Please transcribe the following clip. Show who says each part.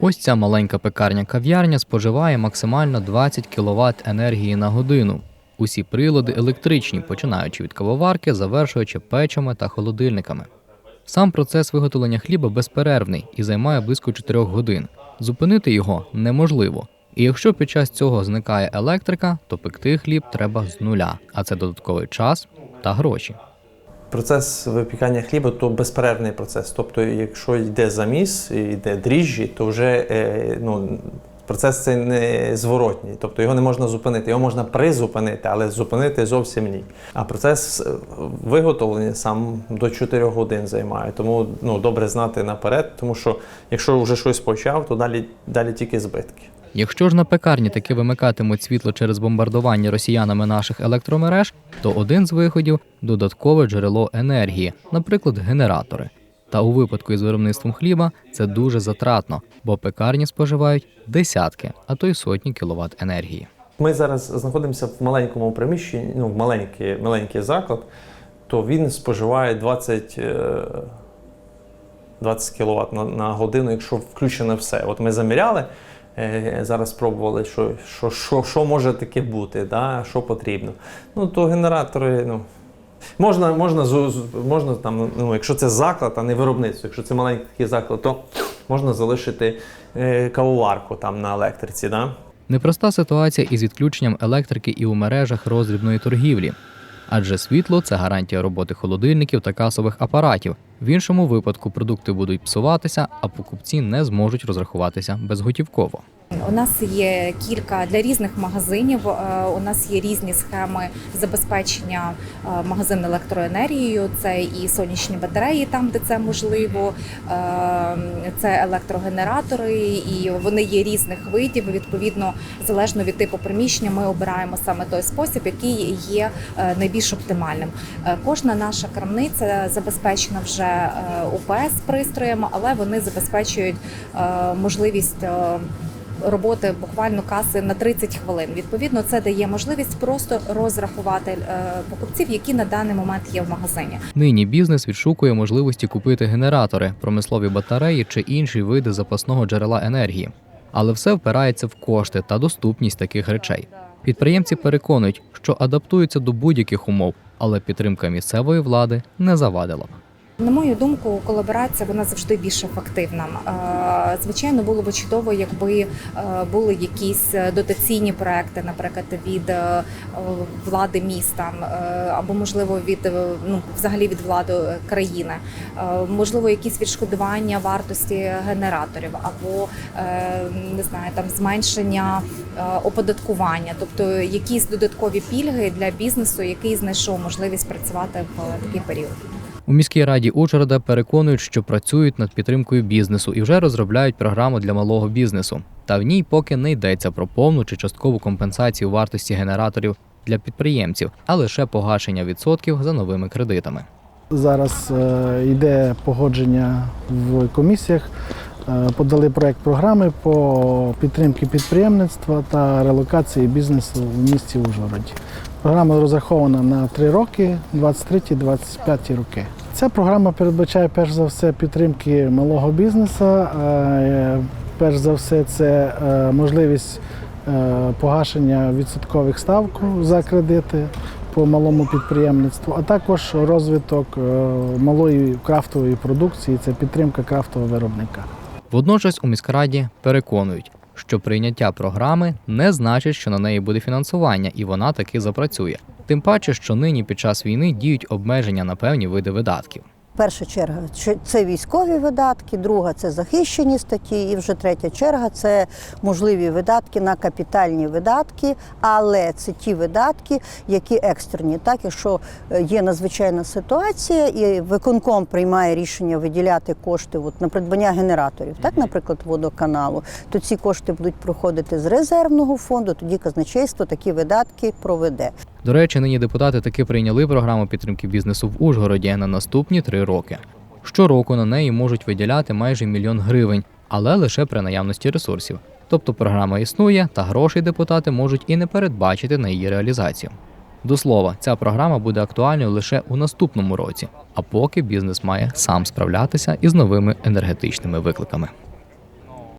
Speaker 1: Ось ця маленька пекарня-кав'ярня споживає максимально 20 кВт енергії на годину. Усі прилади електричні, починаючи від кавоварки, завершуючи печами та холодильниками. Сам процес виготовлення хліба безперервний і займає близько 4 годин. Зупинити його неможливо. І якщо під час цього зникає електрика, то пекти хліб треба з нуля, а це додатковий час та гроші.
Speaker 2: Процес випікання хліба то безперервний процес. Тобто, якщо йде заміс, йде дріжджі, то вже е, ну, процес цей не зворотній. Тобто його не можна зупинити. Його можна призупинити, але зупинити зовсім ні. А процес е, виготовлення сам до 4 годин займає. Тому ну, добре знати наперед, тому що якщо вже щось почав, то далі, далі тільки збитки.
Speaker 1: Якщо ж на пекарні таки вимикатимуть світло через бомбардування росіянами наших електромереж, то один з виходів додаткове джерело енергії, наприклад, генератори. Та у випадку із виробництвом хліба це дуже затратно, бо пекарні споживають десятки, а то й сотні кіловат енергії.
Speaker 2: Ми зараз знаходимося в маленькому приміщенні, ну, маленький, маленький заклад, то він споживає 20, е, 20 кВт на, на годину, якщо включено все. От ми заміряли, зараз спробували, що, що, що, що може таке бути, да, що потрібно. Ну, то генератори, ну. Можна, можна, можна там, ну, якщо це заклад, а не виробництво, якщо це маленький заклад, то можна залишити е, кавоварку там на електриці. Да?
Speaker 1: Непроста ситуація із відключенням електрики і у мережах роздрібної торгівлі. Адже світло це гарантія роботи холодильників та касових апаратів. В іншому випадку продукти будуть псуватися, а покупці не зможуть розрахуватися безготівково.
Speaker 3: У нас є кілька для різних магазинів. е, У нас є різні схеми забезпечення е, магазин електроенергією. Це і сонячні батареї, там де це можливо, е, це електрогенератори, і вони є різних видів. Відповідно, залежно від типу приміщення, ми обираємо саме той спосіб, який є найбільш оптимальним. Кожна наша крамниця забезпечена вже УПС пристроєм, але вони забезпечують можливість. Роботи буквально каси на 30 хвилин. Відповідно, це дає можливість просто розрахувати е, покупців, які на даний момент є в магазині.
Speaker 1: Нині бізнес відшукує можливості купити генератори, промислові батареї чи інші види запасного джерела енергії. Але все впирається в кошти та доступність таких речей. Підприємці переконують, що адаптуються до будь-яких умов, але підтримка місцевої влади не завадила.
Speaker 3: На мою думку, колаборація вона завжди більш ефективна. Е, Звичайно, було б чудово, якби е, були якісь дотаційні проекти, наприклад, від е, влади міста е, або можливо від е, ну взагалі від влади країни, Е, можливо, якісь відшкодування вартості генераторів, або е, не знаю, там зменшення е, оподаткування, тобто якісь додаткові пільги для бізнесу, який знайшов можливість працювати в такий період.
Speaker 1: У міській раді Ужгорода переконують, що працюють над підтримкою бізнесу і вже розробляють програму для малого бізнесу. Та в ній поки не йдеться про повну чи часткову компенсацію вартості генераторів для підприємців, а лише погашення відсотків за новими кредитами.
Speaker 4: Зараз е, йде погодження в комісіях. Е, Подали проект програми по підтримці підприємництва та релокації бізнесу в місті Ужгороді. Програма розрахована на три роки, 23-25 роки. Ця програма передбачає перш за все підтримки малого бізнесу. Е, Перш за все, це е, можливість е, погашення відсоткових ставок за кредити по малому підприємництву, а також розвиток малої крафтової продукції, це підтримка крафтового виробника.
Speaker 1: Водночас у міськраді переконують, що прийняття програми не значить, що на неї буде фінансування, і вона таки запрацює. Тим паче, що нині під час війни діють обмеження на певні види видатків.
Speaker 5: Перша черга це військові видатки, друга це захищені статті, і вже третя черга це можливі видатки на капітальні видатки, але це ті видатки, які екстрені. Так, якщо е, є надзвичайна ситуація, і виконком приймає рішення виділяти кошти от, на придбання генераторів, так, наприклад, водоканалу, то ці кошти будуть проходити з резервного фонду, тоді казначейство такі видатки проведе.
Speaker 1: До речі, нині депутати таки прийняли програму підтримки бізнесу в Ужгороді на наступні три роки. Щороку на неї можуть виділяти майже мільйон гривень, але лише при наявності ресурсів. Тобто програма існує, та грошей депутати можуть і не передбачити на її реалізацію. До слова, ця програма буде актуальною лише у наступному році, а поки бізнес має сам справлятися із новими енергетичними викликами.